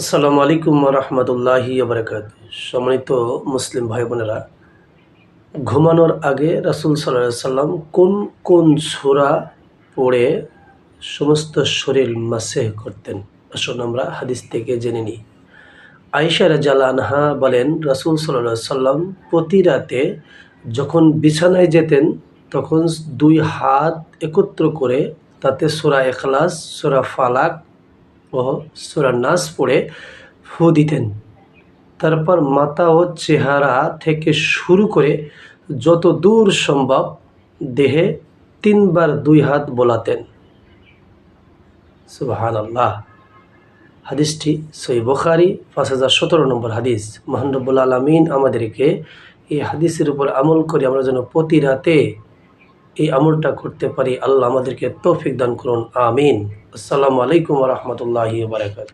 আসসালামু আলাইকুম রহমতুল্লাহি আবরকাত সম্মানিত মুসলিম ভাই বোনেরা, ঘুমানোর আগে রাসুল সাল্লাহ সাল্লাম কোন কোন সুরা পড়ে সমস্ত শরীর মাসে করতেন? আসুন আমরা হাদিস থেকে জেনে নিই। আয়েশা রাজাল আনহা বলেন, রাসুল সাল্লাহ সাল্লাম প্রতি রাতে যখন বিছানায় যেতেন, তখন দুই হাত একত্র করে তাতে সুরা এখলাস সুরা ফালাক ও সুরা নাস পড়ে ফু দিতেন। তারপর মাথা ও চেহারা থেকে শুরু করে যত দূর সম্ভব দেহে তিনবার দুই হাত বোলাতেন। সুবাহান আল্লাহ হাদিসটি সই বখারি, পাঁচ হাজার সতেরো নম্বর হাদিস। মহানবুল আলমিন আমাদেরকে এই হাদিসের উপর আমল করে আমরা যেন প্রতি রাতে এই আমলটা করতে পারি আল্লাহ আমাদেরকে তৌফিক দান করুন আমিন। আসসালামু আলাইকুম রহমতুল্লাহি বারকাত